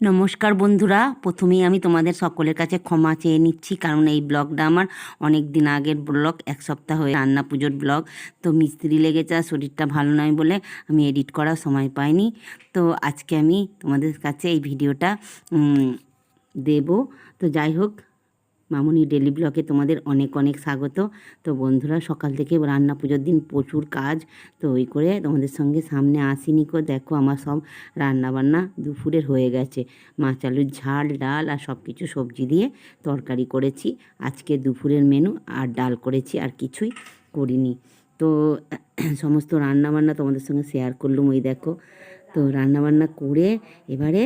নমস্কার বন্ধুরা। প্রথমেই আমি তোমাদের সকলের কাছে ক্ষমা চেয়ে নিচ্ছি, কারণ এই ব্লগটা আমার অনেক দিন আগের ব্লগ, এক সপ্তাহ হয়ে রান্না পুজোর ব্লগ। তো মিস্ত্রি লেগেছে আর শরীরটা ভালো নয় বলে আমি এডিট করার সময় পাইনি। তো আজকে আমি তোমাদের কাছে এই ভিডিওটা দেব। তো যাই হোক মামুনি ডেলি ব্লগে তোমাদের অনেক অনেক স্বাগত। তো বন্ধুরা, সকাল থেকে রান্না পুজোর দিন প্রচুর কাজ। তো ওই করে তোমাদের সঙ্গে সামনে আসিনি কো, দেখো আমার সব রান্না বান্না দুপুরের হয়ে গেছে। মাছ, আলুর ঝাল, ডাল আর সব কিছু সবজি দিয়ে তরকারি করেছি। আজকে দুপুরের মেনু আর ডাল করেছি, আর কিছুই করিনি। তো সমস্ত রান্না বান্না তোমাদের সঙ্গে শেয়ার করলুম, ওই দেখো। তো রান্না বান্না করে এবারে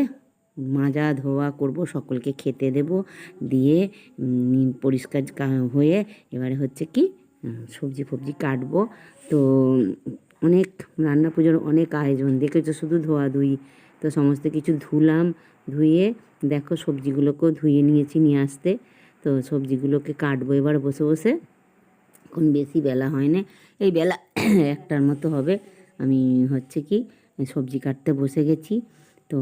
মাজা ধোয়া করব, সকলকে খেতে দেব, দিয়ে পরিষ্কার হয়ে এবারে হচ্ছে কি সবজি ফবজি কাটবো। তো, অনেক রান্না পুজোর অনেক আয়োজন, দেখেছ শুধু ধোয়া ধুই, তো সমস্ত কিছু ধুলাম, ধুয়ে দেখো সবজিগুলোকেও ধুয়ে নিয়েছি নিয়ে আসতে, তো সবজিগুলোকে কাটবো এবার বসে বসে। এখন বেশি বেলা হয় না, এই বেলা একটার মতো হবে, আমি হচ্ছে কি, সবজি কাটতে বসে গেছি, তো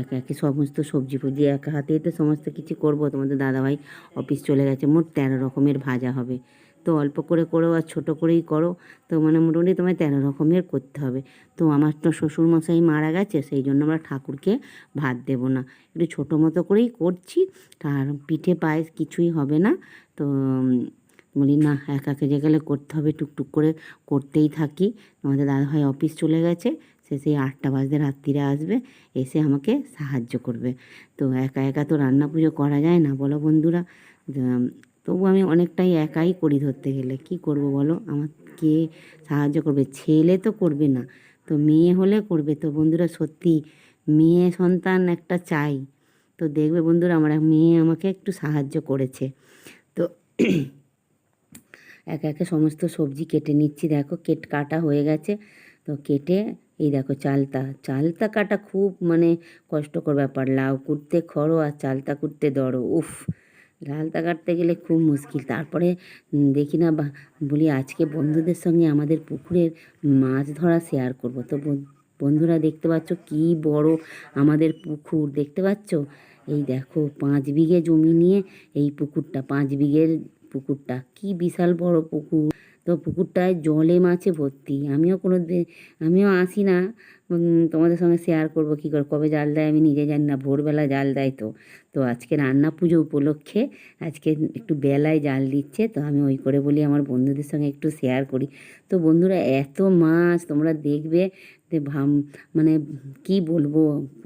একে একে সমস্ত সবজি ফবজি এক হাতেই তো সমস্ত কিছু করব। তোমাদের দাদাভাই অফিস চলে গেছে, মোট তেরো রকমের ভাজা হবে। তো অল্প করে করো আর ছোটো করেই করো। তো মানে মোটামুটি তোমায় তেরো রকমের করতে হবে। তো আমার তো শ্বশুরমশাই মারা গেছে, সেই জন্য আমরা ঠাকুরকে ভাত দেবো না। একটু ছোটো মতো করেই করছি, আর পিঠে পায়েস কিছুই হবে না। তো বলি, না, একা কেজে গেলে করতে হবে, টুকটুক করে করতেই থাকি। আমাদের দাদাভাই অফিস চলে গেছে সে সেই আটটা বাজতে রাত্রিরে আসবে, এসে আমাকে সাহায্য করবে। তো একা একা তো রান্না পুজো করা যায় না, বলো বন্ধুরা। তবু আমি অনেকটাই একাই করি ধরতে গেলে। কি করব বলো? আমার কে সাহায্য করবে? ছেলে তো করবে না, তো মেয়ে হলে করবে। তো বন্ধুরা, সত্যি মেয়ে সন্তান একটা চাই। তো দেখবে বন্ধুরা, আমার মেয়ে আমাকে একটু সাহায্য করেছে। তো একে একে সমস্ত সবজি কেটে নিচ্ছি। দেখো, কেট কাটা হয়ে গেছে। তো কেটে এই দেখো চালতা। চালতা কাটা খুব মানে কষ্টকর ব্যাপার। লাউ কুটতে খড়ো আর চালতা কুটতে দড়ো, উফ। লালতা কাটতে গেলে খুব মুশকিল। তারপরে দেখি না বলি আজকে বন্ধুদের সঙ্গে আমাদের পুকুরের মাছ ধরা শেয়ার করব। তো বন- বন্ধুরা দেখতে পাচ্ছ কি বড় আমাদের পুকুর। দেখতে পাচ্ছ? এই দেখো, পাঁচ বিঘে জমি নিয়ে এই পুকুরটা, পাঁচ বিঘের পুকুরটা। কি বিশাল বড় পুকুর। তো পুকুরটায় জলে মাছে ভর্তি। আমিও কোনো দিন আমিও আসি না। তোমাদের সঙ্গে শেয়ার করব কী করে? কবে জাল দেয়? আমি নিজে জানি না, ভোরবেলা জাল দেয় তো। তো আজকে রান্না পুজো উপলক্ষে আজকে একটু বেলায় জাল দিচ্ছে, তো আমি ওই করে বলি আমার বন্ধুদের সঙ্গে একটু শেয়ার করি। তো বন্ধুরা, এত মাছ তোমরা দেখবে, যে ভাম মানে কি বলব?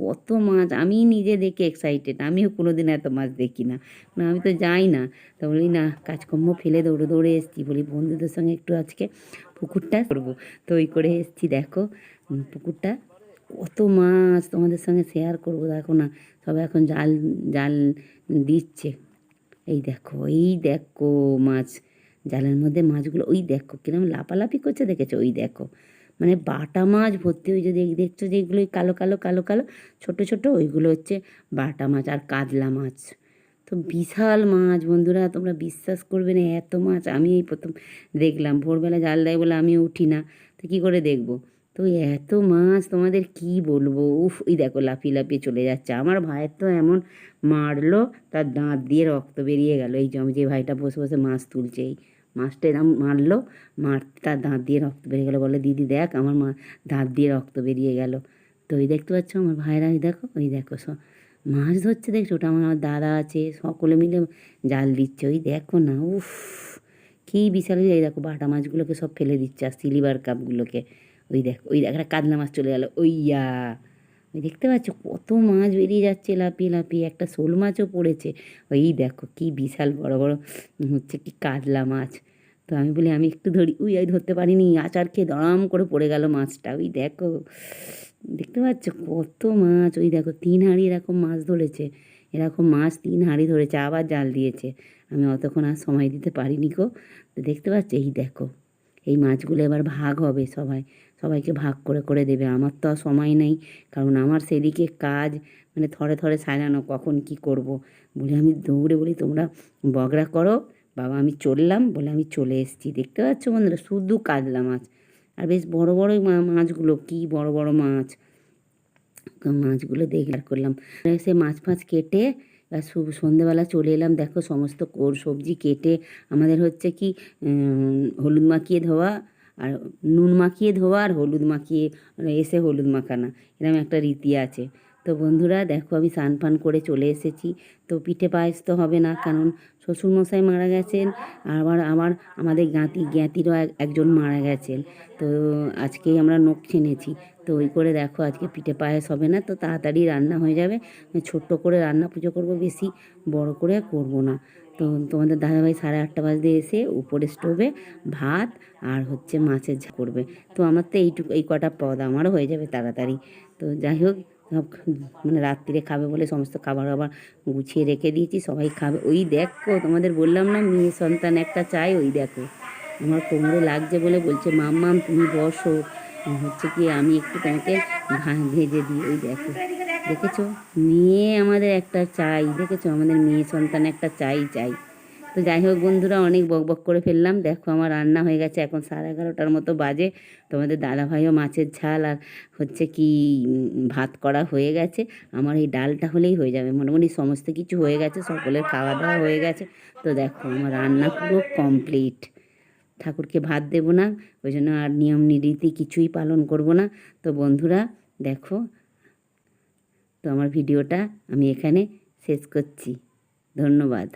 কত মাছ, আমি নিজে দেখে এক্সাইটেড আমিও কোনো দিন এত মাছ দেখি না। না আমি তো যাই না, তো বলি, না, কাজকর্ম ফেলে দৌড়ে দৌড়ে এসছি। বলি, বন্ধুদের সঙ্গে একটু আজকে পুকুরটা করব। তো ওই করে এসছি, দেখো। পুকুরটা। কত মাছ তোমাদের সঙ্গে শেয়ার করব, দেখো না। সব এখন জাল জাল দিচ্ছে। এই দেখো এই দেখো মাছ। জালের মধ্যে মাছগুলো, ওই দেখো কিরম লাপালাপি করছে দেখেছ? ওই দেখো। মানে বাটা মাছ ভর্তি হয়ে যদি দেখছ যে ওই কালো কালো কালো কালো? ছোট ছোট, ওইগুলো হচ্ছে বাটা মাছ আর কাতলা মাছ। তো বিশাল মাছ বন্ধুরা, তোমরা বিশ্বাস করবে না, এত মাছ আমি এই প্রথম দেখলাম। ভোরবেলা জাল দেয় বলে আমি উঠি না। তো কী করে দেখব? তো এত মাছ, তোমাদের কি বলব? উফ ওই দেখো লাফিয়ে লাফিয়ে চলে যাচ্ছে। আমার ভাইয়ের তো এমন মারলো, তার দাঁত দিয়ে রক্ত বেরিয়ে গেল। এই যে যে ভাইটা বসে বসে মাছ তুলছে, এই মাছটা এরম মারলো, মারতে তার দাঁত দিয়ে রক্ত বেরিয়ে গেলো। বলে, দিদি, দেখ, আমার মা দাঁত দিয়ে রক্ত বেরিয়ে গেল। তো ওই দেখতে পাচ্ছ আমার ভাইরা ওই দেখো ওই দেখো সব মাছ ধরছে, দেখছ? ওটা আমার দাদা আছে, সকলে মিলে জাল দিচ্ছে। ওই দেখো না, উফ, কী বিশাল। এই দেখো, বাটা মাছগুলোকে সব ফেলে দিচ্ছে, আর সিলিভার কাপগুলোকে ওই দেখ ওই দেখ, একটা কাতলা মাছ চলে গেল। ওইয়া। ওই দেখতে পাচ্ছ কত মাছ বেরিয়ে যাচ্ছে লাপিয়ে লাপিয়ে একটা শোল মাছও পড়েছে। ওই দেখো কি বিশাল বড় বড় হচ্ছে কি কাতলা মাছ। তো আমি বলি, আমি একটু ধরি, উই, আমি ধরতে পারিনি, আচার খেয়ে দড়াম করে পড়ে গেল মাছটা। ওই দেখো, দেখতে পাচ্ছ কত মাছ। ওই দেখো, তিন হাঁড়ি এরকম মাছ ধরেছে। এরকম মাছ তিন হাঁড়ি ধরেছে, আবার জাল দিয়েছে। আমি অতক্ষণ আর সময় দিতে পারিনি গো। তো দেখতে পাচ্ছ, এই দেখো, এই মাছগুলো এবার ভাগ হবে সবাই। সবাইকে ভাগ করে করে দেবে। আমার তো আর সময় নেই। কারণ আমার সেদিকে কাজ মানে থরে থরে সাজানো, কখন কি করব? বলে আমি দৌড়ে বলি, তোমরা বগরা করো। বাবা, আমি চললাম। বলে আমি চলে এসেছি। দেখতে পাচ্ছ বন্ধুরা, শুধু কাতলা মাছ। আর বেশ বড় বড় মা- মাছগুলো, কি বড় বড় মাছ। মাছগুলো দেখে করলাম। সে মাছ, ফাছ কেটে এবার সু- সন্ধেবেলা চলে এলাম। দেখো, সমস্ত কোর সবজি কেটে আমাদের হচ্ছে কি হলুদ মাখিয়ে ধোয়া আর নুন মাখিয়ে ধোয়া আর হলুদ মাখিয়ে মানে এসে হলুদ মাখানা এরকম একটা রীতি আছে। তো বন্ধুরা, দেখো আমি স্নান ফান করে চলে এসেছি। তো পিঠে পায়েস তো হবে না, কারণ শ্বশুরমশাই মারা গেছেন, আবার আমার, আমাদের জ্ঞাতি, জ্ঞাতিরও এক- একজন মারা গেছেন। তো আজকেই আমরা নখ ছেনেছি। তো ওই করে দেখো আজকে পিঠে পায়েস হবে না, তো তাড়াতাড়ি রান্না হয়ে যাবে। ছোট্ট করে রান্না পুজো করব বেশি, বড় করে করব না। তো তোমাদের দাদাভাই সাড়ে আটটা বাজতে এসে উপরে স্টোভে ভাত আর হচ্ছে মাছের ঝাল করবে। তো আমার তো এইটুকু, এই কটা পদ আমারও হয়ে যাবে তাড়াতাড়ি। তো যাই হোক, সব মানে রাত্রিরে খাবে বলে সমস্ত খাবার খাবার গুছিয়ে রেখে দিয়েছি, সবাই খাবে। ওই দেখো, তোমাদের বললাম না, মেয়ে সন্তান একটা চাই, ওই দেখো। আমার কোমরে লাগছে বলে বলছে, মাম্মাম, তুমি বসো। হচ্ছে কি, আমি একটু তোমাকে ভেজে দিই ওই দেখো। দেখেছ? মেয়ে আমাদের একটা চাই, দেখেছ? আমাদের মেয়ে সন্তান একটা চাই চাই। তো যাই হোক বন্ধুরা, অনেক বক বক করে ফেললাম। দেখো আমার রান্না হয়ে গেছে, এখন সাড়ে এগারোটার মতো বাজে। তোমাদের দাদাভাইও মাছের ঝাল আর হচ্ছে কি ভাত করা হয়ে গেছে। আমার এই ডালটা হলেই হয়ে যাবে। মোটামুটি সমস্ত কিছু হয়ে গেছে, সকলের খাওয়া দাওয়া হয়ে গেছে। তো দেখো, আমার রান্না পুরো কমপ্লিট। ঠাকুরকে ভাত দেব না, ওই জন্য আর নিয়ম নীতি কিছুই পালন করব না। তো বন্ধুরা, দেখো, তো আমার ভিডিওটা আমি এখানে শেষ করছি। ধন্যবাদ।